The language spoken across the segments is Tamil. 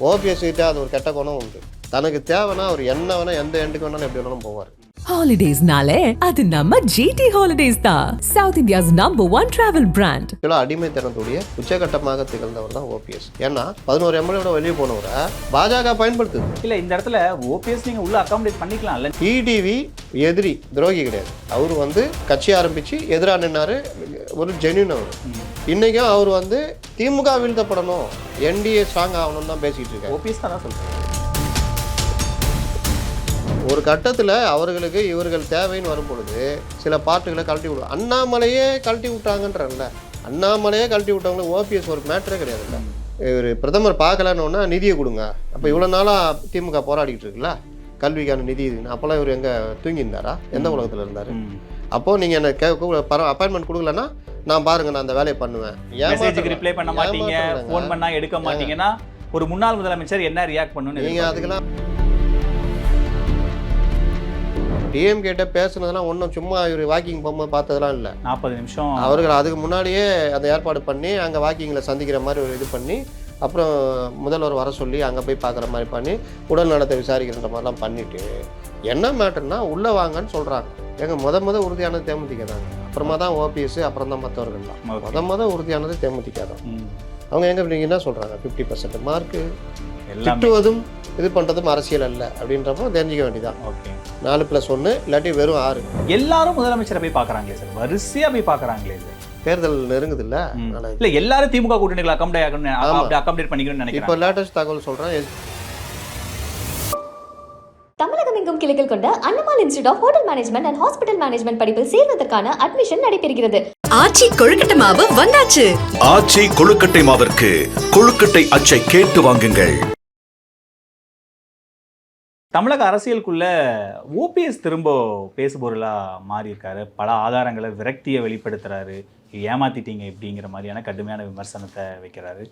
ஓபிஎஸ் கிட்ட அது ஒரு கெட்ட குணம் உண்டு. தனக்கு தேவைன்னா அவர் என்ன வேணா எந்த எண்டுக்கு வேணாலும் எப்படி வேணாலும் போவார். ஹாலிடேஸ்னாலே அது நம்ம ஜிடி ஹாலிடேஸ் தான். South India's number one travel brand ஆக்சுவலாக அடிமைத்தனத்துடைய உச்சகட்டமாக திகழ்ந்தவர் தான் ஓபிஎஸ். ஏன்னா பதினோரு எம்எல்ஏட வெளியே போனவரை பாஜக பயன்படுத்துது. இல்ல இந்த இடத்துல ஓபிஎஸ் நீங்க உள்ள அகாமடேட் பண்ணிக்கலாம்ல. டிடிவி எதிரி துரோகி கிடையாது. அவர் வந்து கட்சி ஆரம்பித்து எதிராக நின்னாரு ஒரு ஜென்யூன் அவர். இன்றைக்கும் அவர் வந்து திமுக வீழ்த்தப்படணும் என்டிஏ ஸ்ட்ராங் ஆகணும்னு தான் பேசிக்கிட்டு இருக்காரு ஓபிஎஸ் தான் சொல்றேன் ஒரு கட்டத்தில் அவர்களுக்கு இவர்கள் தேவைன்னு வரும் பொழுது சில பாட்டுகளை கழட்டி விடுவோம் அண்ணாமலையே கழட்டி விட்டாங்கன்றல்ல. அண்ணாமலையே கழட்டி விட்டவங்களுக்கு ஓபிஎஸ் ஒரு மேட்டரே கிடையாதுல்ல. இவர் பிரதமர் பார்க்கலன்னு நிதியை கொடுங்க. அப்போ இவ்வளோ நாளாக திமுக போராடிக்கிட்டு இருக்குல்ல? கல்விக்கான நிதி இதுன்னு. அப்போல்லாம் இவர் எங்கே தூங்கியிருந்தாரா? எந்த உலகத்தில் இருந்தார்? அப்போது நீங்கள் என்ன கே அப்பாயின்மெண்ட் கொடுக்கலன்னா நான் பாருங்க நான் அந்த வேலையை பண்ணுவேன். மெசேஜுக்கு ரிப்ளை பண்ண மாட்டீங்க. ஃபோன் பண்ணா எடுக்க மாட்டீங்கன்னா ஒரு முன்னாள் முதலமைச்சர் என்ன ரியாக்ட் நீங்கள் எதிர்பார்க்கறீங்க? அதுக்கெல்லாம் டிஎம்கேட்ட பேசுனதெல்லாம் ஒன்றும் சும்மா இவர் வாக்கிங் போகும்போது பார்த்ததெல்லாம் இல்லை. நாற்பது நிமிஷம். அவர்கள் அதுக்கு முன்னாடியே அந்த ஏற்பாடு பண்ணி அங்கே வாக்கிங்கில் சந்திக்கிற மாதிரி ஒரு இது பண்ணி அப்புறம் முதல்வர் வர சொல்லி அங்கே போய் பார்க்குற மாதிரி பண்ணி உடல் நலத்தை விசாரிக்கிற மாதிரிலாம் பண்ணிட்டு என்ன மேட்டர்னா உள்ளே வாங்கன்னு சொல்கிறாங்க எங்க முத முத உறுதியானது தேமுதிக தாங்க. அப்புறமா தான் ஓபிஎஸ் அப்புறம் தான் மற்றவர்கள்லாம் Okay. முத முத உறுதியானது தேமுதிக தான். அவங்க எங்கே நீங்கள் என்ன சொல்கிறாங்க ஃபிஃப்டி பர்சன்ட் மார்க்கு திட்டுவதும் இது பண்ணுறதும் அரசியல் அல்ல அப்படின்றப்போ தெரிஞ்சிக்க வேண்டியதான் ஓகே நாலு ப்ளஸ் ஒன்று இல்லாட்டி வெறும் ஆறு. எல்லாரும் முதலமைச்சரை போய் பாக்குறாங்களே சார்? வரிசையா போய் பாக்குறாங்களே சார் தேர்தல் நெருங்குது இல்லை இல்ல எல்லாரும் திமுக கூட்டணிகளை. அப்படி அகாமடேட் பண்ணிக்கணும்னு இப்போ நினைக்கிறேன் லேட்டஸ்ட் தகவல் சொல்கிறேன் எங்கும் கிளைகள் கொண்ட Annamalai institute of hotel management and hospital management படிப்பில் சேர்வதற்கான அட்மிஷன் நடைபெறுகிறது. ஆச்சி கொழுக்கட்டை மாவு வந்தாச்சு. ஆச்சி கொழுக்கட்டை மாவிற்கு கொழுக்கட்டை அச்சை கேட்டு வாங்குங்கள். தமிழக அரசியலுக்குள்ள ஓபிஎஸ் திரும்ப பேசுபொருளா மாறி இருக்காரு பல ஆதாரங்களை விரக்தியை வெளிப்படுத்துறாரு. ஏமாத்திட்டீங்க இப்படிங்கிற மாதிரியான கடுமையான விமர்சனத்தை வைக்கிறாரு.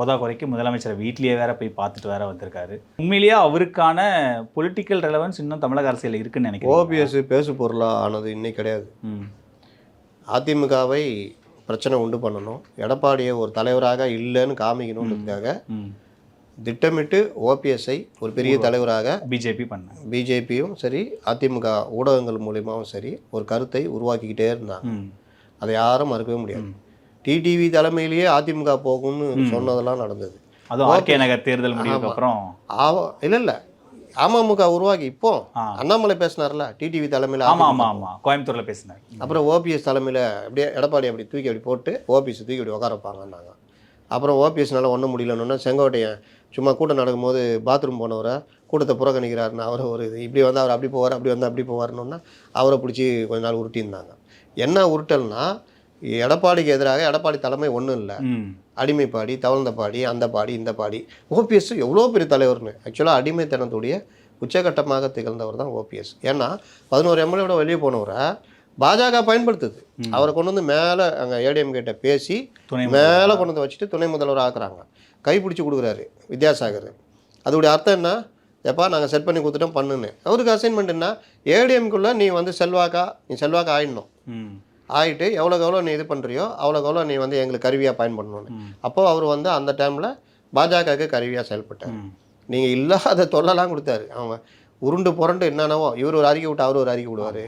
போதா குறைக்கு முதலமைச்சரை வீட்லயே வேற போய் பார்த்துட்டு வேற வந்திருக்காரு. உண்மையிலேயே அவருக்கான பொலிட்டிக்கல் ரெலவன்ஸ் இன்னும் தமிழக அரசியல் இருக்குன்னு நினைக்கிறேன் ஓபிஎஸ் பேசு பொருளாக ஆனது இன்னைக்கு கிடையாது. அதிமுகவை பிரச்சனை உண்டு பண்ணணும். எடப்பாடியை ஒரு தலைவராக இல்லைன்னு காமிக்கணுன்றதுக்காக திட்டமிட்டு ஓபிஎஸ்ஐ ஒரு பெரிய தலைவராக பிஜேபி பண்ண பிஜேபியும் சரி அதிமுக ஊடகங்கள் மூலியமாவும் சரி ஒரு கருத்தை உருவாக்கிக்கிட்டே இருந்தாங்க. அதை யாரும் மறுக்கவே முடியாது. டிடிவி தலைமையிலேயே அதிமுக போகும்னு சொன்னதெல்லாம் நடந்தது. அதுவும் ஆர்கே நகர் தேர்தல் முடிவுக்கு. அப்புறம்? இல்லை இல்லை. அமமுக உருவாக்கி இப்போ. அண்ணாமலை பேசினார்ல டிடிவி தலைமையில் ஆமா ஆமா ஆமா. கோயம்புத்தூர்ல பேசினார். அப்புறம் ஓபிஎஸ் தலைமையில் அப்படியே எடப்பாடி அப்படி தூக்கி அப்படி போட்டு ஓபிஎஸ் தூக்கி அப்படி உட்கார வைப்பாங்கன்னாங்க. அப்புறம் ஓபிஎஸ்னால ஒன்றும் முடியலன்னு செங்கோட்டையன் சும்மா கூட்டம் நடக்கும்போது பாத்ரூம் போனவரை கூட்டத்தை புறக்கணிக்கிறாருன்னு அவர் ஒரு இது. இப்படி வந்து அவர் அப்படி போவார் அப்படி வந்து அப்படி போவார்னோன்னா அவரை பிடிச்சி கொஞ்ச நாள் உருட்டியிருந்தாங்க. என்ன உருட்டல்னா எடப்பாடிக்கு எதிராக எடப்பாடி தலைமை ஒன்றும் இல்லை. அடிமைப்பாடி தவழ்ந்த பாடி அந்த பாடி இந்த பாடி. ஓபிஎஸ் எவ்வளோ பெரிய தலைவர்னு. ஆக்சுவலாக அடிமைத்தனத்துடைய உச்சகட்டமாக திகழ்ந்தவர் தான் ஓபிஎஸ். ஏன்னா பதினோரு எம்எல்ஏட வெளியே போனவரை பாஜக பயன்படுத்துது. அவரை கொண்டு வந்து மேலே அங்கே ஏடிஎம் கிட்ட பேசி மேலே கொண்டு வந்து வச்சுட்டு துணை முதல்வர் ஆக்குறாங்க. கைப்பிடிச்சி கொடுக்குறாரு வித்யாசாகர். அதோடைய அர்த்தம் என்ன? எப்பா நாங்கள் செட் பண்ணி கொடுத்துட்டோம் பண்ணுன்னு. அவருக்கு அசைன்மெண்ட் என்ன? ஏடிஎம்குள்ளே நீ வந்து செல்வாக்கா? நீ செல்வாக்கா ஆயிடணும். ஆகிட்டு எவ்வளோக்கு எவ்வளோ நீ இது பண்ணுறியோ அவ்வளோக்கு எவ்வளோ நீ வந்து எங்களுக்கு கருவியாக பயன்படணும்னு. ம். அப்போ அவர் வந்து அந்த டைமில் பாஜகவுக்கு கருவியாக செயல்பட்டார். நீங்கள் இல்லாத தொல்லலாம் கொடுத்தாரு. அவங்க உருண்டு புரண்டு என்னென்னவோ இவர் ஒரு அறிக்கை விட்டு அவர் ஒரு அறிக்கை விடுவார்.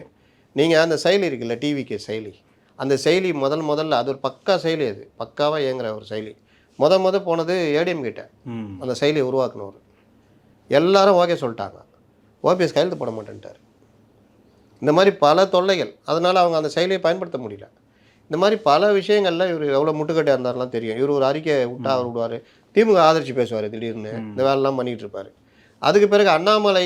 நீங்கள் அந்த செயலி இருக்குல்ல டிவிக்கு செயலி. அந்த செயலி முதல் முதல்ல அது ஒரு பக்கா செயலி அது. பக்காவாக இயங்குற ஒரு செயலி. முத முத போனது ஏடிஎம் கிட்ட. அந்த செயலியை உருவாக்குனவர். எல்லாரும் ஓகே சொல்லிட்டாங்க. ஓபிஎஸ் கையெழுத்து போட மாட்டேன்ட்டார். இந்த மாதிரி பல தொல்லைகள். அதனால் அவங்க அந்த செயலியை பயன்படுத்த முடியல. இந்த மாதிரி பல விஷயங்கள்ல இவர் எவ்வளோ முட்டுக்கட்டையாக இருந்தாருலாம் தெரியும். இவர் ஒரு அறிக்கை விட்டா அவர் விடுவார். திமுக ஆதரிச்சு பேசுவார் திடீர்னு. இந்த வேலைலாம் பண்ணிகிட்டு இருப்பார். அதுக்கு பிறகு அண்ணாமலை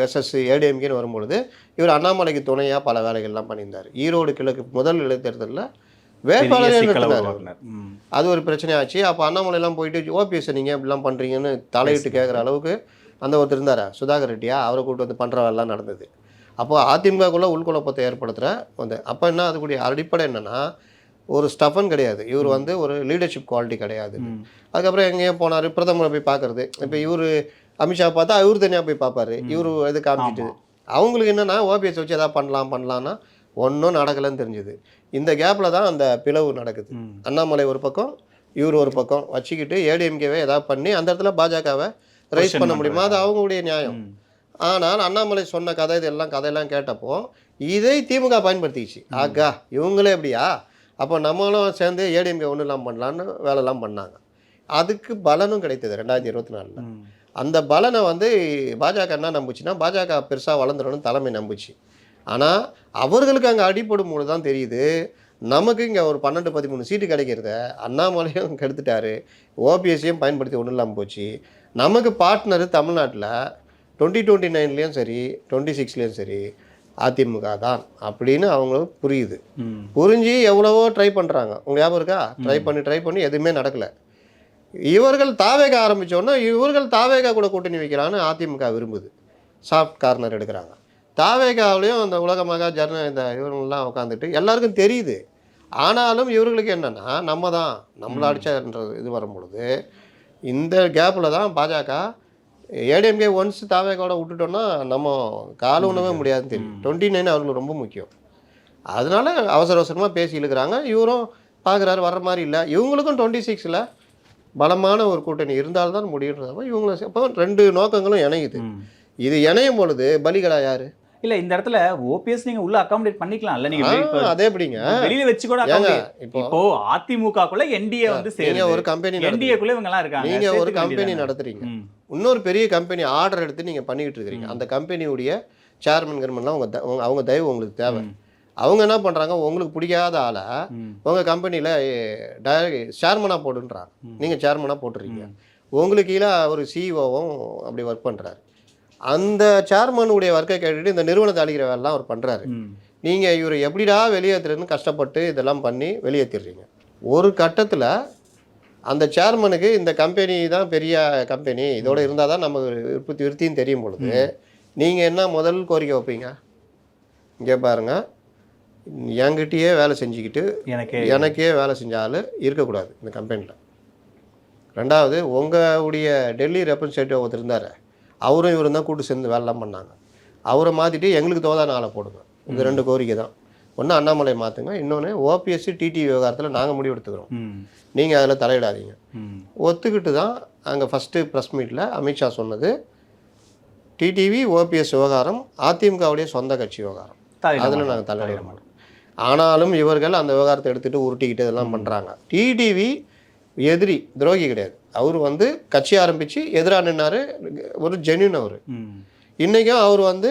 வெசஸ் ஏடிஎம்கேன்னு வரும்பொழுது இவர் அண்ணாமலைக்கு துணையாக பல வேலைகள்லாம் பண்ணியிருந்தார். ஈரோடு கிழக்கு முதல் இடைத்தேர்தலில் வேட்பாளரே நிறுத்தினார் அது ஒரு பிரச்சனையாச்சு. அப்போ அண்ணாமலைலாம் போயிட்டு ஓபிஎஸ் நீங்கள் இப்படிலாம் பண்ணுறீங்கன்னு தலையிட்டு கேட்குற அளவுக்கு அந்த ஒருத்தர் இருந்தாரா? சுதாகர் ரெட்டியா? அவரை கூப்பிட்டு வந்து பண்ணுற வேலைலாம் நடந்தது. அப்போ அதிமுகக்குள்ளே உள்குழப்பத்தை ஏற்படுத்துகிற வந்து அப்போ என்ன அதுக்குடைய அடிப்படை என்னன்னா ஒரு ஸ்டஃபன் கிடையாது. இவர் வந்து ஒரு லீடர்ஷிப் குவாலிட்டி கிடையாது. அதுக்கப்புறம் எங்கேயோ போனார் பிரதமரை போய் பார்க்கறது. இப்போ இவர் அமித்ஷா பார்த்தா இவர் தனியாக போய் பார்ப்பாரு. இவர் இது காமிச்சிட்டு. அவங்களுக்கு என்னன்னா ஓபிஎஸ் வச்சு எதாவது பண்ணலாம் பண்ணலான்னா ஒன்றும் நடக்கலைன்னு தெரிஞ்சுது. இந்த கேப்பில் தான் அந்த பிளவு நடக்குது. அண்ணாமலை ஒரு பக்கம் இவர் ஒரு பக்கம் வச்சுக்கிட்டு ஏடிஎம்கேவை ஏதாவது பண்ணி அந்த இடத்துல பாஜகவை ரைஸ் பண்ண முடியுமா? அது. அவங்களுடைய நியாயம். ஆனால் அண்ணாமலை சொன்ன கதை இதெல்லாம் கதையெல்லாம் கேட்டப்போ இதை திமுக பயன்படுத்திக்கிச்சு. ஆகா இவங்களே எப்படியா? அப்போ நம்மளும் சேர்ந்து ஏடிஎம்கே ஒன்றும் இல்லாமல் பண்ணலான்னு வேலைலாம் பண்ணாங்க. அதுக்கு பலனும் கிடைத்தது ரெண்டாயிரத்தி இருபத்தி நாலில். அந்த பலனை வந்து பாஜக என்ன நம்புச்சுன்னா பாஜக பெருசாக வளர்ந்துடணும் தலைமை நம்புச்சு. ஆனால் அவர்களுக்கு அங்கே அடிப்படும் பொழுது தான் தெரியுது நமக்கு இங்கே ஒரு பன்னெண்டு பதிமூணு சீட்டு கிடைக்கிறத அண்ணாமலையும் கெடுத்துட்டாரு ஓபிஎஸ்சியும் பயன்படுத்தி ஒன்றும் இல்லாமல் போச்சு. நமக்கு பார்ட்னர் தமிழ்நாட்டில் டுவெண்ட்டி டுவெண்ட்டி நைன்லேயும் சரி டுவெண்ட்டி சிக்ஸ்லேயும் சரி அதிமுக தான் அப்படின்னு அவங்களுக்கு புரியுது. புரிஞ்சு எவ்வளவோ ட்ரை பண்ணுறாங்க உங்களுக்கு ஞாபகம் இருக்கா? ட்ரை பண்ணி ட்ரை பண்ணி எதுவுமே நடக்கலை. இவர்கள் தாவேக ஆரம்பித்தோன்னா இவர்கள் தாவேகா கூட கூட்டணி வைக்கலான்னு அதிமுக விரும்புது. சாஃப்ட் கார்னர் எடுக்கிறாங்க. தாவேகாவிலையும் அந்த உலகமாக ஜன இந்த இவங்கெல்லாம் உட்காந்துட்டு எல்லாருக்கும் தெரியுது. ஆனாலும் இவர்களுக்கு என்னென்னா நம்ம தான் நம்மளை அடிச்சன்றது இது வரும் பொழுது இந்த கேப்பில் தான் பாஜக ஏடிஎம்கே ஒன்ஸ் தாவேகாவோட விட்டுட்டோம்னா நம்ம கால உணவே முடியாதுன்னு தெரியும். டுவெண்ட்டி நைன் அவர்களுக்கு ரொம்ப முக்கியம். அதனால அவசர அவசரமாக பேசி இழுக்கிறாங்க. இவரும் பார்க்குறாரு வர்ற மாதிரி இல்லை. இவங்களுக்கும் டுவெண்ட்டி சிக்ஸில் பலமான ஒரு கூட்டணி இருந்தால்தான் முடியுன்றதப்போ இவங்களை அப்போ ரெண்டு நோக்கங்களும் இணையுது. இது இணையும் பொழுது பலிகடா யாரு? இல்ல இந்த இடத்துல ஓபிஎஸ் நீங்க உள்ள அகாமடேட் பண்ணிக்கலாம்ல நீங்க ஆ, வெளிய- இப்ப அதே எப்படிங்க வெளியில வச்சு கூட இப்போ இப்போ அதிமுகக்குள்ள என்டிஏ வந்து நீங்க சேருது. ஒரு கம்பெனி என்டிஏக்குள்ள இவங்க எல்லாம் இருக்காங்க. நீங்க ஒரு கம்பெனி? நடத்துறீங்க. இன்னொரு பெரிய கம்பெனி ஆர்டர் எடுத்து நீங்க பண்ணிக்கிட்டு இருக்கிறீங்க. அந்த கம்பெனியுடைய சேர்மன் கர்மன்லாம் உங்க த- உங்க- அவங்க தயவு உங்களுக்கு தேவை. அவங்க என்ன பண்றாங்க? உங்களுக்கு பிடிக்காத ஆளை ம். உங்க கம்பெனியில் டைரக்ட் சேர்மனாக போடுன்றாங்க நீங்கள் சேர்மனாக போட்டுறீங்க. உங்களுக்கு கீழே ஒரு சிஇஓவும் அப்படி ஒர்க் பண்ணுறாரு அந்த சேர்மனுடைய ஒர்க்கை கேட்டுட்டு இந்த நிறுவனத்தை அழிக்கிற வேலைலாம் அவர் பண்ணுறாரு. நீங்கள் இவர் எப்படிடா வெளியேற்றுறதுன்னு கஷ்டப்பட்டு இதெல்லாம் பண்ணி வெளியேற்றிடுறீங்க ஒரு கட்டத்தில் அந்த சேர்மனுக்கு இந்த கம்பெனி தான் பெரிய கம்பெனி இதோட இருந்தால் தான் நம்ம உற்பத்தி விருத்தின்னு தெரியும் பொழுது. நீங்கள் என்ன முதல் கோரிக்கை வைப்பீங்க? இங்கே பாருங்க. என்கிட்டயே வேலை செஞ்சுக்கிட்டு எனக்கு. எனக்கே வேலை செஞ்சால் இருக்கக்கூடாது இந்த கம்பெனியில் ரெண்டாவது உங்களுடைய டெல்லி ரெப்ரசன்டேட்டிவ் ஒருத்தர் இருந்தார். அவரும் இவரும் தான் கூட்டு சேர்ந்து வேலைலாம் பண்ணாங்க. அவரை மாற்றிட்டு எங்களுக்கு தோதான ஆளை போடுங்க. இது ரெண்டு கோரிக்கை தான். ஒன்று அண்ணாமலை மாற்றுங்க இன்னொன்று ஓபிஎஸ்சி டிடி விவகாரத்தில் நாங்கள் முடிவெடுத்துக்கிறோம். நீங்கள் அதில் தலையிடாதீங்க. ஒத்துக்கிட்டு தான் அங்கே ஃபஸ்ட்டு ப்ரெஸ் மீட்டில் அமித்ஷா சொன்னது. டிடிவி ஓபிஎஸ் விவகாரம் அதிமுகவுடைய சொந்த கட்சி விவகாரம். அதில். நாங்கள் தலையிட மாட்டோம். ஆனாலும் இவர்கள் அந்த விவகாரத்தை எடுத்துகிட்டு உருட்டிக்கிட்டு இதெல்லாம் பண்ணுறாங்க டிடிவி எதிரி துரோகி கிடையாது. அவர் வந்து கட்சி ஆரம்பித்து எதிராக நின்னாரு. ஒரு ஜென்யூன் அவர். இன்றைக்கும் அவர் வந்து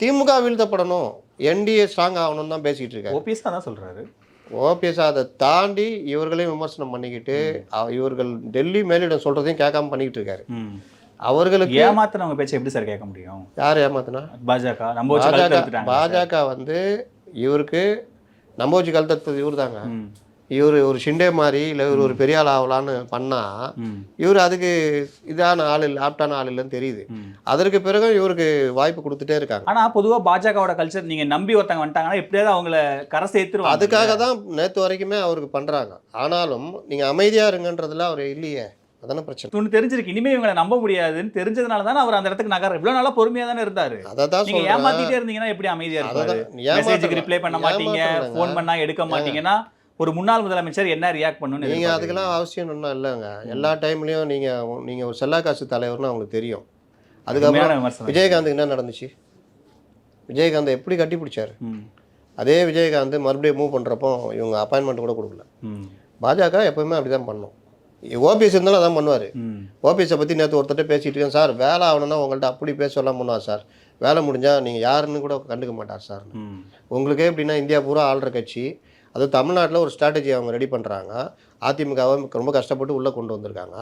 திமுக வீழ்த்தப்படணும். என்டிஏ ஸ்ட்ராங் ஆகணும்னு தான் பேசிக்கிட்டு இருக்காரு. ஓபிஎஸ் தான் சொல்றாரு. ஓபிஎஸ் அதை தாண்டி இவர்களையும் விமர்சனம் பண்ணிக்கிட்டு இவர்கள் டெல்லி மேலிடம் சொல்கிறதையும் கேட்காம பண்ணிக்கிட்டு இருக்காரு. அவர்களுக்கு ஏமாத்துனவங்க பேச்சை எப்படி சார் கேட்க முடியும்? யார் ஏமாத்தினா? பாஜக நம்ம பாஜக. பாஜக வந்து இவருக்கு நம்ம வச்சு கழுத்தது இவர் தாங்க. இவர் ஒரு ஷிண்டே மாதிரி இல்லை இவர் ஒரு பெரிய ஆள் ஆகலான்னு பண்ணால். இவர் அதுக்கு இதான ஆள் இல்லை ஆப்டான ஆள் இல்லைன்னு தெரியுது. அதற்கு பிறகு இவருக்கு வாய்ப்பு கொடுத்துட்டே இருக்காங்க. ஆனா பொதுவா பாஜகவோட கல்ச்சர் நீங்க நம்பி ஒருத்தங்க வந்துட்டாங்கன்னா எப்படியாவது அவங்கள கரை சேர்த்துருவாங்க அதுக்காக தான் நேற்று வரைக்குமே அவருக்கு பண்ணுறாங்க ஆனாலும் நீங்கள் அமைதியாக இருங்கன்றதுல அவர் இல்லையே. அதானே பிரச்சனை. ஒன்று தெரிஞ்சிருக்கு. இனிமே இவங்களை நம்ப முடியாதுன்னு தெரிஞ்சதுனால தானே அவர் அந்த இடத்துக்கு நகர் இவ்வளவு நாளா பொறுமையா தானே இருந்தாரு. அதை தான் நீங்க சொல்கிறேன் ஏமாத்திட்டே இருந்தீங்கன்னா எப்படி அமைதியா இருப்பாரு? அதான் மெசேஜுக்கு ரிப்ளை பண்ண மாட்டீங்க. ஃபோன் பண்ணா எடுக்க மாட்டீங்கன்னா ஒரு முன்னாள் முதலமைச்சர் என்ன ரியாக்ட் பண்ணணும்னு நீங்கள்? அதுக்கெல்லாம் அவசியம் ஒன்றும் இல்லைங்க எல்லா டைம்லேயும் நீங்கள் நீங்கள் ஒரு செல்லா காசு தலைவர்னு அவங்களுக்கு தெரியும் அதுக்கப்புறம். விஜயகாந்துக்கு என்ன நடந்துச்சு விஜயகாந்த் எப்படி கட்டி பிடிச்சாரு ம். அதே விஜயகாந்த் மறுபடியும் மூவ் பண்ணுறப்போ இவங்க அப்பாயின்மெண்ட் கூட கொடுக்கல. பாஜக எப்பவுமே அப்படி தான் பண்ணும் ஓபிஎஸ் இருந்தாலும் அதான் பண்ணுவார். ஓபிஎஸை பற்றி நேற்று ஒருத்தர்ட்ட பேசிட்டு இருக்கேன் சார் வேலை ஆகணும்னா உங்கள்கிட்ட அப்படி பேசலாம் பண்ணுவார் சார் வேலை முடிஞ்சால் நீங்கள் யாருன்னு கூட கண்டுக்க மாட்டார் சார். உங்களுக்கே எப்படின்னா இந்தியா பூரா ஆள்ற கட்சி அது தமிழ்நாட்டில் ஒரு ஸ்ட்ராட்டஜி அவங்க ரெடி பண்ணுறாங்க அதிமுகவை ரொம்ப கஷ்டப்பட்டு உள்ளே கொண்டு வந்திருக்காங்க.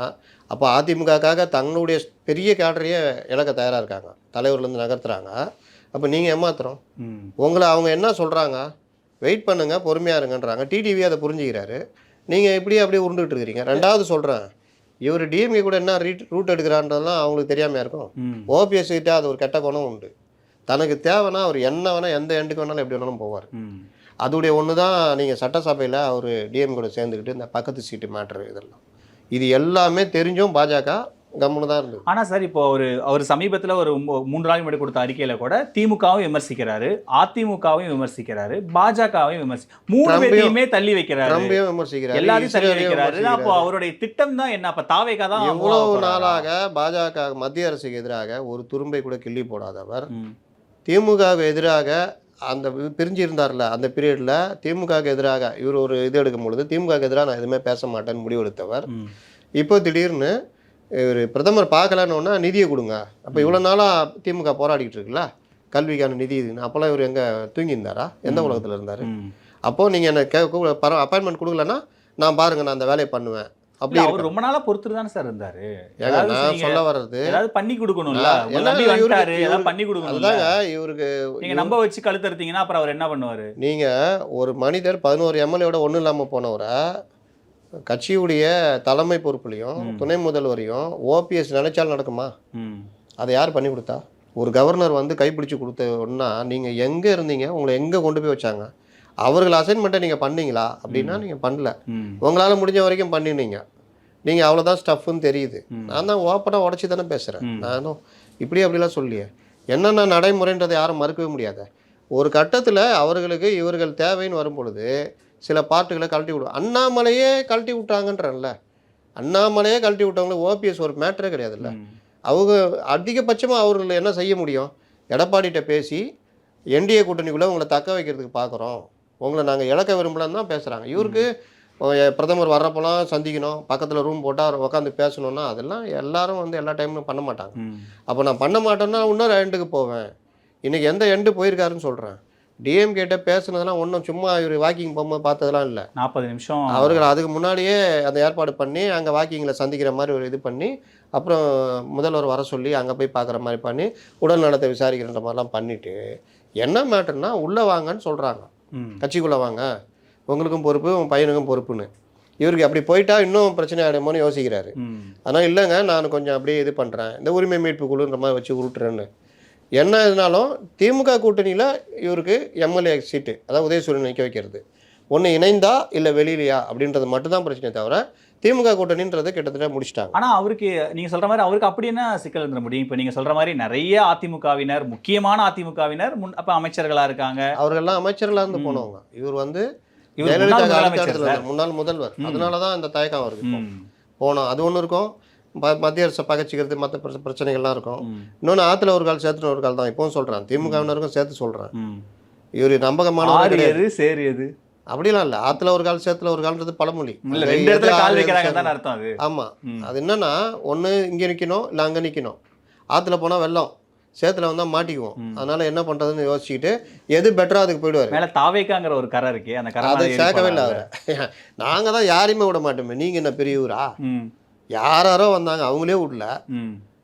அப்போ அதிமுகக்காக தங்களுடைய பெரிய கேடரையே இழக்க தயாராக இருக்காங்க. தலைவர்லேருந்து நகர்த்துறாங்க. அப்போ நீங்கள் ஏமாத்துறோம். உங்களை அவங்க என்ன சொல்கிறாங்க வெயிட் பண்ணுங்க பொறுமையாக இருங்கன்றாங்க. டிடிவி அதை புரிஞ்சுக்கிறாரு. நீங்கள் இப்படி அப்படியே உருண்டுகிட்டு இருக்கிறீங்க. ரெண்டாவது சொல்கிறேன் இவர் டிஎம்கே கூட என்ன ரீட் ரூட் எடுக்கிறான்றதெல்லாம் அவங்களுக்கு தெரியாமல் இருக்கும். ஓபிஎஸ் கிட்ட அது ஒரு கெட்ட குணம் உண்டு. தனக்கு தேவைன்னா அவர் என்ன வேணால் எந்த எண்டுக்கு வேணாலும் எப்படி வேணாலும் போவார். அதுடைய ஒன்று தான் நீங்கள் சட்டசபையில் அவர் டிஎம் கூட சேர்ந்துக்கிட்டு இந்த பக்கத்து சீட்டு மேட்ரு இதெல்லாம் இது எல்லாமே தெரிஞ்சும் பாஜக கம்முன்னு தான் இருந்தது ஆனா சார் இப்போ ஒரு அவர் சமீபத்துல ஒரு மூன்று நாள் முன்னாடி கொடுத்த அறிக்கையில கூட திமுகவும் விமர்சிக்கிறாரு அதிமுகவையும் விமர்சிக்கிறாரு பாஜகவையும் விமர்சி மூணு பேரையுமே தள்ளி வைக்கிறாரு ட்ரம்பையும் விமர்சிக்கிறாரு எல்லாரையும் தள்ளி வைக்கிறாரு அப்போ. அவருடைய திட்டம் தான் என்ன அப்ப தாவேகா தான் போறாரா? நாளாக பாஜக மத்திய அரசுக்கு எதிராக ஒரு துரும்பை கூட கிள்ளி போடாதவர். திமுகவுக்கு எதிராக அந்த பிரிஞ்சு இருந்தார்ல அந்த பீரியடில் திமுகவுக்கு எதிராக இவர் ஒரு இது எடுக்கும் பொழுது திமுகவுக்கு எதிராக நான் எதுவுமே பேச மாட்டேன்னு முடிவெடுத்தவர். இப்போ திடீர்னு இவர் பிரதமர் பார்க்கலன்னு நிதியை கொடுங்க. அப்போ இவ்வளோ நாளாக திமுக போராடிக்கிட்டு இருக்குல்ல? கல்விக்கான நிதி இதுன்னு அப்போல்லாம் இவர் எங்கே தூங்கியிருந்தாரா? எந்த உலகத்தில் இருந்தார். அப்போது நீங்கள் எனக்கு கே அப்பாயின்மெண்ட் கொடுக்கலன்னா நான் பாருங்க நான் அந்த வேலையை பண்ணுவேன். அப்படி. அவர் ரொம்ப நாளா பொறுத்துட்டு தானே சார் இருந்தாரு. நான் நீங்க சொல்ல வர்றது. ஏதாவது பண்ணி கொடுக்கணும்ல. வந்துட்டாரு ஏதாவது பண்ணி கொடுக்கணும்ல. இவருக்கு நீங்க நம்ப வச்சு கழுத்தறுத்தீங்கன்னா அப்புறம் அவர் என்ன பண்ணுவாரு? நீங்கள் ஒரு மனிதர் பதினோரு எம்எல்ஏவோட ஒன்றும் இல்லாமல் போனவரை கட்சியுடைய தலைமை பொறுப்புலையும். துணை முதல்வரையும் ஓபிஎஸ் நினைச்சால் நடக்குமா. அதை யார் பண்ணி கொடுத்தா? ஒரு கவர்னர் வந்து கைப்பிடிச்சு கொடுத்தோன்னா நீங்கள் எங்கே இருந்தீங்க? உங்களை எங்கே கொண்டு போய் வச்சாங்க? அவர்கள் அசைன்மெண்ட்டை நீங்கள் பண்ணீங்களா? அப்படின்னா நீங்கள் பண்ணல. உங்களால் முடிஞ்ச வரைக்கும் பண்ணினீங்க. நீங்கள் அவ்வளோதான் ஸ்டஃப்னு தெரியுது. நான் தான் ஓப்பனாக உடச்சி தானே பேசுகிறேன். நானும் இப்படி அப்படிலாம் சொல்லியே. என்னென்ன நடைமுறைன்றதை யாரும் மறுக்கவே முடியாது. ஒரு கட்டத்தில் அவர்களுக்கு இவர்கள் தேவைன்னு வரும் பொழுது சில பாட்டுகளை கழட்டி விடும் அண்ணாமலையே கழட்டி விட்டாங்கன்றல அண்ணாமலையே கழட்டி விட்டவங்களுக்கு ஓபிஎஸ் ஒரு மேட்டரே கிடையாதுல்ல. அவங்க அதிகபட்சமாக அவர்கள் என்ன செய்ய முடியும்? எடப்பாடிகிட்ட பேசி என்டிஏ கூட்டணிக்குள்ளே உங்களை தக்க வைக்கிறதுக்கு பார்க்குறோம் உங்களை நாங்கள் இழக்க விரும்பலன்னு தான் பேசுகிறாங்க இவருக்கு பிரதமர் வர்றப்பெல்லாம் சந்திக்கணும். பக்கத்தில் ரூம் போட்டால் உட்காந்து பேசணும்னா அதெல்லாம் எல்லாரும் வந்து எல்லா டைம்லும் பண்ண மாட்டாங்க. அப்போ நான் பண்ண மாட்டேன்னா இன்னொரு எண்டுக்கு போவேன். இன்றைக்கி எந்த எண்டு போயிருக்காருன்னு சொல்கிறேன் டிஎம் கிட்ட பேசுனதெல்லாம் ஒன்றும் சும்மா இவர் வாக்கிங் போகும்போது பார்த்ததெல்லாம் இல்லை. நாற்பது நிமிஷம். அவர்கள் அதுக்கு முன்னாடியே அந்த ஏற்பாடு பண்ணி அங்கே வாக்கிங்கில் சந்திக்கிற மாதிரி ஒரு இது பண்ணி அப்புறம் முதல்வர் வர சொல்லி அங்கே போய் பார்க்குற மாதிரி பண்ணி உடல் நலத்தை விசாரிக்கிற மாதிரிலாம் பண்ணிவிட்டு என்ன மேட்டர்னா உள்ளே வாங்கன்னு சொல்கிறாங்க. கட்சிக்குள்ளே வாங்க. உங்களுக்கும் பொறுப்பு உன் பையனுக்கும் பொறுப்புன்னு. இவருக்கு அப்படி போயிட்டா இன்னும் பிரச்சனை ஆகிடுமோன்னு யோசிக்கிறாரு. ஆனால் இல்லைங்க நான் கொஞ்சம் அப்படியே இது பண்ணுறேன் இந்த உரிமை மீட்பு குழுன்ற மாதிரி வச்சு உருட்டுறேன்னு. என்ன இருந்தாலும் திமுக கூட்டணியில் இவருக்கு எம்எல்ஏ சீட்டு அதாவது உதயசூரியன் நிற்க வைக்கிறது. ஒன்று இணைந்தா இல்லை வெளியிலையா? அப்படின்றது மட்டும்தான் பிரச்சனை தவிர திமுக கூட்டணின்றது கிட்டத்தட்ட முடிச்சிட்டாங்க. ஆனா அவருக்கு நீங்க சொல்ற மாதிரி அவருக்கு அப்படி என்ன சிக்கல் இருந்துட முடியும்? இப்போ நீங்க சொல்ற மாதிரி நிறைய அதிமுகவினர் முக்கியமான அதிமுகவினர் முன் அப்ப அமைச்சர்களா இருக்காங்க. அவர்கள்லாம் அமைச்சர்களாக இருந்து. போனவங்க. இவர் வந்து முன்னாள் முதல்வர். அதனால தான் இந்த தயக்கம் அவருக்கு. போனோம். அது ஒன்று இருக்கும். மத்திய அரசை பகச்சிக்கிறது மற்ற பிரச்சனைகள்லாம் இருக்கும். இன்னொன்று ஆற்றுல ஒரு கால் சேர்த்துன ஒரு கால் தான். இப்பவும் சொல்கிறேன் திமுகவினருக்கும் சேர்த்து சொல்கிறேன். இவர் நம்பகமானவர் ஆறு அப்படிலாம் இல்லை. ஆற்றுல ஒரு கால் சேத்துல ஒரு கால்ன்றது பழமொழி. ஆமாம். அது என்னன்னா ஒன்று இங்கே நிற்கணும் இல்லை அங்கே நிற்கணும் ஆற்றுல போனால் வெள்ளம் சேத்துல வந்தால் மாட்டிக்குவோம். அதனால என்ன பண்ணுறதுன்னு யோசிச்சுக்கிட்டு எது பெட்டரோ அதுக்கு போயிடுவார். மேல தாவேக்காங்கிற ஒரு கரை இருக்கே அந்த கரை அதை சேர்க்கவே இல்லை. அவரை. நாங்கள் தான் யாரையுமே விட மாட்டோமே. நீங்கள் என்ன பெரியவரா? ம். யாராரோ வந்தாங்க அவங்களே விடல.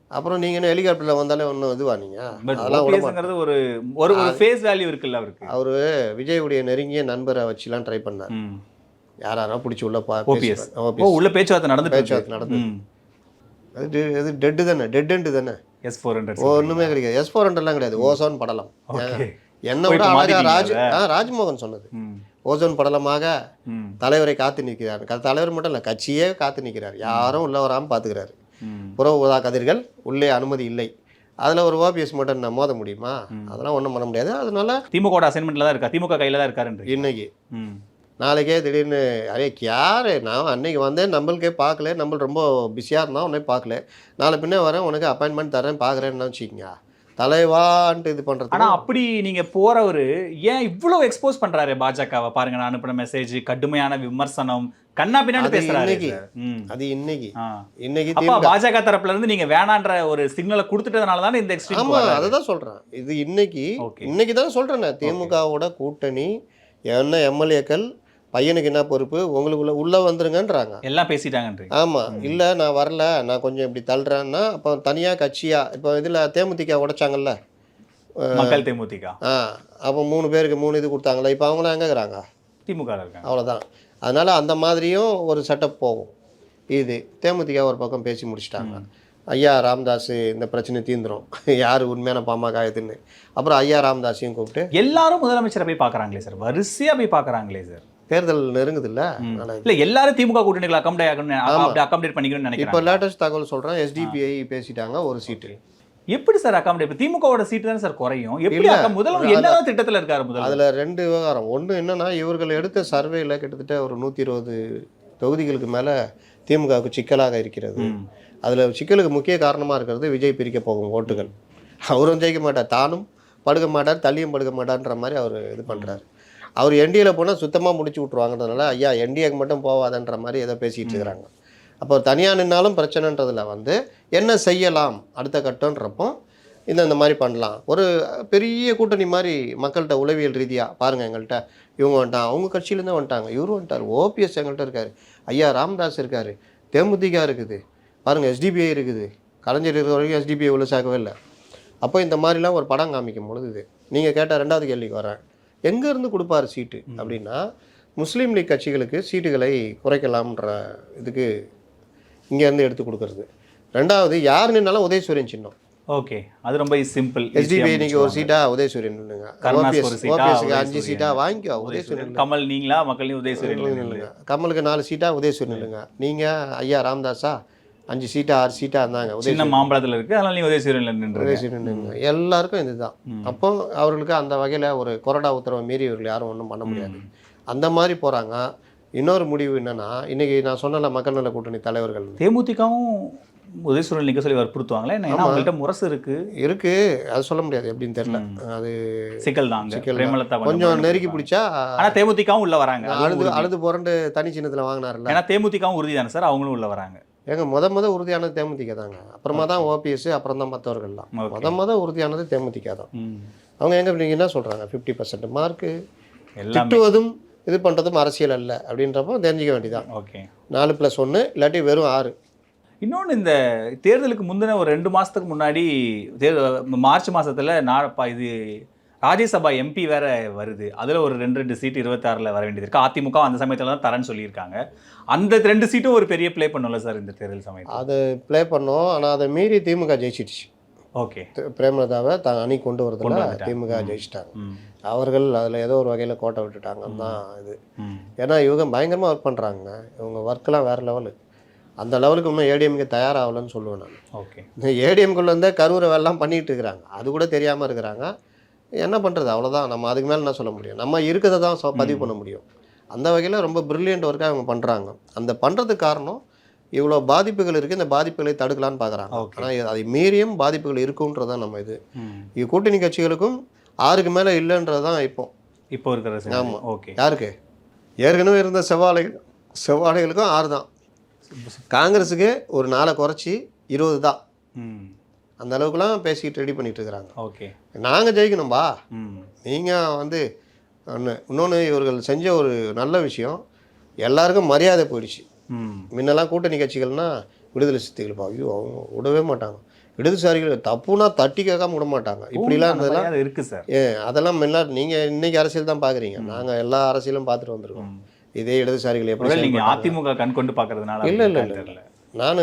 அப்புறம் நீங்கள் என்ன ஹெலிகாப்டரில் வந்தாலே ஒன்றும் இதுவா நீங்கள் அதெல்லாம் ஒரு ஒரு ஃபேஸ் வேல்யூ இருக்குல்ல அவருக்கு. அவர் விஜயுடைய நெருங்கிய நண்பரை வச்சுலாம் ட்ரை பண்ணார். ம். யார் யாரோ பிடிச்சி உள்ள ஓபிஎஸ். உள்ள பேச்சுவார்த்தை நடந்துட்டு பேச்சுவார்த்தை நடந்தது. அது டெ- இது டெட்டு தானே டெட் எண்டு தானே. எஸ் ஃபோர் ஹண்ட்ரட் ஒன்றுமே கிடைக்காது. எஸ் ஃபோர் ஹண்ட்ரட்லாம் கிடையாது. ஓசோன் படலம். என்ன விட அழகா ராஜ்? ஆ ராஜ்மோகன் சொன்னது. ஓசோன் படலமாக தலைவரை காத்து நிற்கிறார். தலைவர் மட்டும் இல்லை கட்சியே காத்து நிற்கிறார். யாரும் உள்ள வராமல் பார்த்துக்கிறாரு புற ஊதா கதிர்கள் உள்ளே அனுமதி இல்லை. அதில் ஒரு ஓபிஎஸ் மட்டும் நான் மோத முடியுமா? அதெல்லாம் ஒன்றும் பண்ண முடியாது. அதனால திமுக அசைன்மெண்ட்ல தான் இருக்கா? திமுக கையில தான் இருக்காருன்றீங்க இன்னைக்கு. நாளைக்கே திடீர்னு அரே யாரு? நான் அன்னைக்கு வந்தேன் நம்மளுக்கே பார்க்கல. நம்ம ரொம்ப பிஸியாக இருந்தோம் உடனே பார்க்கல. நாளை பின்ன வரேன் உனக்கு அப்பாயின்மெண்ட் தரேன் பார்க்குறேன்னு வச்சுக்கிங்க. தலைவான்ட்டு இது ஆனா பண்ணுறது அப்படி நீங்க போறவரு ஏன் இவ்வளவு எக்ஸ்போஸ் பண்றாரு பாஜகவை? பாருங்க நான் அனுப்பின மெசேஜ் கடுமையான விமர்சனம். கண்ணா பின்னாடி பேசுறாரு. அது இன்னைக்கு. இன்னைக்கு அப்ப பாஜக தரப்புல இருந்து நீங்க வேணான்ற ஒரு சிக்னலை கொடுத்துட்டதுனால தானே இந்த எக்ஸ்ட்ரீம் ஆமா அதை தான் சொல்கிறேன் இது இன்னைக்கு. இன்னைக்கு தான் சொல்கிறேன் திமுகவோட கூட்டணி என்ன எம்எல்ஏக்கள் பையனுக்கு என்ன பொறுப்பு? உங்களுக்குள்ள உள்ளே வந்துருங்கன்றாங்க. எல்லாம் பேசிட்டாங்கன்றீங்க. ஆமாம் இல்லை நான் வரல. நான் கொஞ்சம் இப்படி தள்ளுறேன்னா அப்போ தனியாக கட்சியாக இப்போ இதில் தேமுதிக உடைச்சாங்கல்ல மக்கள் தேமுதிக. ஆ அப்போ மூணு பேருக்கு மூணு இது கொடுத்தாங்களே இப்போ அவங்களாம் எங்கே இருக்கிறாங்க? திமுக இருக்காங்க. அவ்வளோதான் அதனால் அந்த மாதிரியும் ஒரு செட்டப் போகும். இது தேமுதிக ஒரு பக்கம் பேசி முடிச்சிட்டாங்க. ஐயா ராமதாஸ் இந்த பிரச்சனை தீந்துரும். யார் உண்மையான பாமக இதுன்னு. அப்புறம் ஐயா ராமதாஸையும் கூப்பிட்டு எல்லாரும் முதலமைச்சரை போய் பார்க்கறாங்களே சார். வரிசையா போய் பார்க்கறாங்களே சார். தேர்தல் நெருங்குது இல்ல இல்ல எல்லாரும் திமுக கூட்டணிகளை அகாமடேட் ஆகணும் அகாமடேட் பண்ணிக்கணும்னு இப்போ நினைக்கிறேன் லேட்டஸ்ட் தகவல் சொல்றேன் எஸ்டிபிஐ பேசிட்டாங்க ஒரு சீட்டு எப்படி சார் அகாமடேட் இப்போ திமுகவோட சீட்டு தானே சார் குறையும். எப்படி முதல்வர் என்னதான் திட்டத்துல இருக்காரு முதல்வர்? அதுல ரெண்டு விவகாரம். ஒண்ணு என்னன்னா இவர்கள் எடுத்த சர்வேல கிட்டத்தட்ட ஒரு நூத்தி இருபது தொகுதிகளுக்கு மேல திமுகவுக்கு சிக்கலாக இருக்கிறது. அதுல சிக்கலுக்கு முக்கிய காரணமா இருக்கிறது விஜய் பிரிக்க போகும் ஓட்டுகள். அவரும் ஜெயிக்க மாட்டார். தானும் படுக்க மாட்டார் தள்ளியும் படுக்க மாட்டார்ன்ற மாதிரி அவர் இது பண்றாரு. அவர் என்டிஏல போனால் சுத்தமா முடிச்சு விட்ருவாங்கன்றதுனால ஐயா என்டிஏக்கு மட்டும் போவாதன்ற மாதிரி ஏதோ பேசிட்டு இருக்கிறாங்க. அப்போ தனியா நின்னாலும் பிரச்சனைன்றதுல வந்து என்ன செய்யலாம்? அடுத்த கட்டன்றப்போ இந்த இந்த மாதிரி பண்ணலாம். ஒரு பெரிய கூட்டணி மாதிரி மக்கள்கிட்ட உளவியல் ரீதியாக பாருங்கள் எங்கள்கிட்ட இவங்க வந்துட்டாங்க அவங்க கட்சியிலேருந்து வந்துட்டாங்க இவரும் வந்துட்டார் ஓபிஎஸ் எங்கள்கிட்ட இருக்காரு ஐயா ராமதாஸ் இருக்காரு தேமுதிக இருக்குது பாருங்கள் எஸ்டிபிஐ இருக்குது கலைஞர் இருக்கிற வரைக்கும் எஸ்டிபிஐ உள்ள சேர்க்கவே இல்லை. அப்போ இந்த மாதிரிலாம் ஒரு படம் காமிக்கும் பொழுது இது. நீங்கள் கேட்ட ரெண்டாவது கேள்விக்கு வரேன். எங்கேருந்து கொடுப்பாரு சீட்டு அப்படின்னா முஸ்லீம் லீக் கட்சிகளுக்கு சீட்டுகளை குறைக்கலாம்ன்ற இதுக்கு இங்கேருந்து எடுத்து கொடுக்கறது. ரெண்டாவது யார் நின்னாலும் உதயசூரியன் சின்னம். ஓகே. அது ரொம்ப சிம்பிள் எஸ்டிபி இன்னைக்கு ஒரு சீட்டா உதயசூரியன் நில்லுங்க. ஓபிஎஸ்க்கு. அஞ்சு சீட்டா வாங்கிக்கோ உதயசூரியன் கமல் நீங்களா மக்களையும் உதயசூரியன் நில்லுங்க. கமலுக்கு நாலு சீட்டா உதயசூரியன் நில்லுங்க. நீங்க ஐயா ராமதாஸா அஞ்சு சீட்டா ஆறு சீட்டா இருந்தாங்க. சின்ன உதயசூரியன் மாம்பழத்துல இருக்கு அதனால நீ உதயசூரியன் நில்லுங்க எல்லாருக்கும் இதுதான். அப்போ அவர்களுக்கு அந்த வகையில ஒரு கொறடா உத்தரவை மீறி இவர்கள் யாரும் ஒன்றும் பண்ண முடியாது. அந்த மாதிரி போறாங்க. இன்னொரு முடிவு என்னன்னா இன்னைக்கு நான் சொன்னல மக்கள் நல கூட்டணி தலைவர்கள். தேமுதிகவும் உதயசூரியன் நிக்க சொல்லி வற்புறுத்துவாங்களே? ஏன்னா. அவங்கள்ட்ட முரசு இருக்கு. இருக்கு. அது சொல்ல முடியாது எப்படின்னு தெரியல. அது சிக்கல் தாங்க. சிக்கல் தான். பிரேமலதா கொஞ்சம் நெருக்கி பிடிச்சா ஆனா தேமுதிகவும் உள்ள வராங்க. அழுது. அழுது புரண்டு தனி சின்னத்துல வாங்கினார்ல ஏன்னா தேமுதிகவும் உறுதி தானே சார்? அவங்களும் உள்ள வராங்க. ஏங்க முத முத உறுதியானது தேமுதிக தாங்க. அப்புறமா தான் ஓபிஎஸ் அப்புறம் தான் மற்றவர்கள்லாம். முத முத உறுதியானது தேமுதிக தான். அவங்க எங்க நீங்க என்ன சொல்றாங்க? ஃபிஃப்டி பர்சன்ட் மார்க்கு திட்டுவதும் இது பண்றதும் அரசியல் அல்ல அப்படின்றப்போ தெரிஞ்சுக்க வேண்டியதான் ஓகே. நாலு ப்ளஸ் ஒன்று இல்லாட்டி வெறும் ஆறு. இன்னொன்று இந்த தேர்தலுக்கு முந்தின ஒரு ரெண்டு மாதத்துக்கு முன்னாடி தேர்தல் மார்ச் மாதத்தில் நாப்பா இது ராஜ்யசபா எம்பி வேற வருது. அதில் ஒரு ரெண்டு ரெண்டு சீட்டு இருபத்தாறில் வர வேண்டியது இருக்கு. அதிமுக அந்த சமயத்தில் தான் தரேன்னு சொல்லியிருக்காங்க. அந்த ரெண்டு சீட்டும் ஒரு பெரிய ப்ளே பண்ணும்ல சார் இந்த தேர்தல் சமயத்தில்? அதை ப்ளே பண்ணோம். ஆனால் அதை மீறி திமுக ஜெயிச்சிடுச்சு. ஓகே. பிரேமலதாவை த அணி கொண்டு வரதுல. திமுக ஜெயிச்சிட்டாங்க. அவர்கள் அதில் ஏதோ ஒரு வகையில் கோட்டை விட்டுட்டாங்கன்னு தான் இது. ஏன்னா இவங்க பயங்கரமாக ஒர்க் பண்ணுறாங்க இவங்க ஒர்க்கெலாம் வேறு லெவலு அந்த லெவலுக்கு இன்னும் ஏடிஎம்கே தயாராகலன்னு சொல்லுவேன் நான். ஓகே. ஏடிஎம்குள்ளே இருந்தே கரூரை வேலைலாம் பண்ணிட்டு இருக்கிறாங்க. அது கூட தெரியாமல் இருக்கிறாங்க. என்ன பண்ணுறது அவ்வளோதான் நம்ம அதுக்கு மேலே என்ன சொல்ல முடியும்? நம்ம இருக்கிறத தான் பதிவு பண்ண முடியும். அந்த வகையில் ரொம்ப பிரில்லியன்ட் ஒர்க்காக அவங்க பண்ணுறாங்க அந்த பண்ணுறதுக்கு காரணம் இவ்வளோ பாதிப்புகள் இருக்குது இந்த பாதிப்புகளை தடுக்கலான்னு பார்க்குறாங்க. ஆனால் அதை மீறியும் பாதிப்புகள் இருக்குன்றதான் நம்ம இது இது கூட்டணி கட்சிகளுக்கும் ஆறுக்கு மேலே இல்லைன்றது தான் இப்போ. இப்போ இருக்கிற சரி ஆமா. ஓகே. யாருக்கு? ஏற்கனவே இருந்த செவ்வாழைகள் செவ்வாழைகளுக்கும் ஆறு தான் காங்கிரஸுக்கு ஒரு நாளை குறைச்சி இருபது தான். அந்த அளவுக்குலாம் பேசிக்கிட்டு ரெடி பண்ணிட்டு இருக்கிறாங்க ஓகே. நாங்கள் ஜெயிக்கணும்பா. நீங்கள் வந்து இன்னொன்று இவர்கள் செஞ்ச ஒரு நல்ல விஷயம் எல்லாருக்கும் மரியாதை போயிடுச்சு. ம். முன்னெல்லாம் கூட்டணி கட்சிகள்னா விடுதலை சிறுத்தைகள் பா ஐயோ அவங்க விடவே மாட்டாங்க. இடதுசாரிகள் தப்புனா தட்டி கேட்காம விட மாட்டாங்க. இப்படிலாம் இருந்ததெல்லாம் இருக்கு சார். ஏ அதெல்லாம் முன்னா நீங்கள் இன்னைக்கு அரசியல் தான் பார்க்குறீங்க நாங்கள் எல்லா அரசியலும் பார்த்துட்டு வந்திருக்கோம். இதே இடதுசாரிகள் எப்படி. அதிமுக கண் கொண்டு பாக்குறதுனால இல்ல, இல்ல, இல்ல. நான்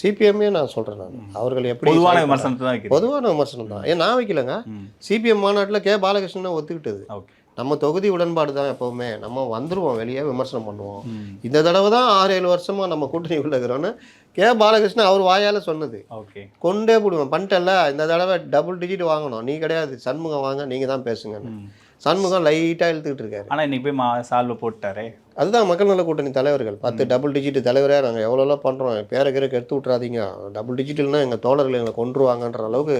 சிபிஎம்மே நான் சொல்கிறேன் நான். அவர்கள் எப்படி பொதுவான. விமர்சனத்தை தான் பொதுவான விமர்சனம் தான். ஏன் நான் வைக்கலங்க. சிபிஎம் மாநாட்டில் கே. பாலகிருஷ்ணன் ஒத்துக்கிட்டது. ஓகே. நம்ம தொகுதி உடன்பாடு தான் எப்போவுமே. நம்ம வந்துருவோம் வெளியே விமர்சனம் பண்ணுவோம். இந்த தடவை தான் ஆறு ஏழு வருஷமா நம்ம கூட்டணி உள்ள இருக்கிறோன்னு கே. பாலகிருஷ்ணன் அவர் வாயால சொன்னது. ஓகே. கொண்டே போடுவேன். பண்ணிட்டல இந்த தடவை டபுள் டிஜிட் வாங்கணும். நீ கிடையாது. சண்முகம் வாங்க நீங்கள் தான் பேசுங்க ம். சண்முகம் லைட்டாக இழுத்துக்கிட்டு இருக்காரு. ஆனா இன்னைக்கு போய் மா சால்வை போட்டாரே அதுதான் மக்கள் நல கூட்டணி தலைவர்கள். பத்து டபுள் டிஜிட் தலைவரே நாங்கள் எவ்வளோலாம் பண்ணுறோம் பேர கீரக்கு எடுத்து விட்றாதீங்க டபுள் டிஜிட்டல்னா எங்கள் தோழர்கள் எங்களை கொண்டுருவாங்கன்ற அளவுக்கு.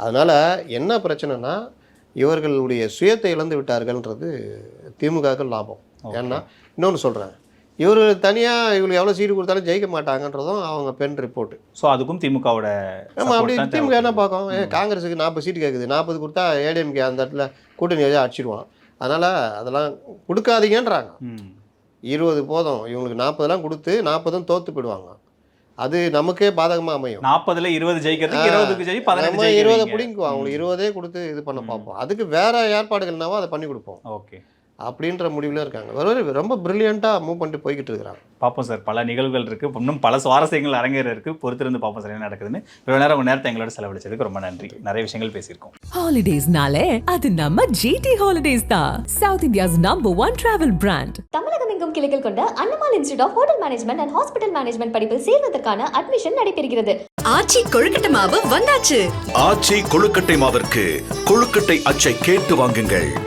அதனால் என்ன பிரச்சனைனா இவர்களுடைய சுயத்தை இழந்து விட்டார்கள்ன்றது திமுகவுக்கு லாபம். ஏன்னா இன்னொன்று சொல்கிறேன் இவர்கள் தனியாக இவங்களுக்கு எவ்வளோ சீட்டு கொடுத்தாலும் ஜெயிக்க மாட்டாங்கன்றதும் அவங்க பெண் ரிப்போர்ட் சோ அதுக்கும் திமுகவோட ஆமாம் அப்படி திமுக என்ன. பார்க்கும்? காங்கிரஸுக்கு நாற்பது சீட்டு கேட்குது நாற்பது கொடுத்தா ஏடிஎம்கே அந்த இடத்துல கூட்டணி வச்சா அடிச்சிடுவான் அதனால் அதெல்லாம் கொடுக்காதீங்கன்றாங்க. இருபது போதும். இவங்களுக்கு நாற்பதெல்லாம் கொடுத்து நாற்பதும் தோத்து போயிடுவாங்க. அது நமக்கே பாதகமாக அமையும். நாற்பதுல இருபது ஜெயிக்கிறதுக்கு இருபதுக்கு ஜெயி நம்ம இருபதை பிடிங்குவோம் அவங்களுக்கு இருபதே கொடுத்து இது பண்ண பார்ப்போம். அதுக்கு வேற ஏற்பாடுகள்னாவோ அதை பண்ணி கொடுப்போம். ஓகே. அப்படின்ற முடிவில் இருக்காங்க. ரொம்ப ப்ரில்லியண்ட்டாக மூவ் பண்ணிட்டு போய்கிட்டு இருக்கிறாங்க. பார்ப்போம் சார். பல நிகழ்வுகள் இருக்கு. இன்னும் பல சுவாரஸ்யங்கள் அரங்கேற இருக்கு பொறுத்திருந்து பார்ப்போம் சார். என்ன நடக்குதுன்னு. இவ்வளவு நேரம் உங்க நேரத்தை எங்களோட செலவழிச்சதுக்கு ரொம்ப நன்றி. நிறைய விஷயங்கள் பேசியிருக்கோம். ஹாலிடேஸ்னாலே அது நம்ம ஜிடி ஹாலிடேஸ் தான். South India's number one travel brand தமிழகம் எங்கும் கிளைகள் கொண்ட Annamalai institute of hotel management and hospital management படிப்பில் சேர்வதற்கான அட்மிஷன் நடைபெறுகிறது. ஆச்சி கொழுக்கட்டை மாவு வந்தாச்சு. ஆச்சி கொழுக்கட்டை மாவிற்கு கொழுக்கட்டை அச்சை கேட்டு வாங்குங்கள்.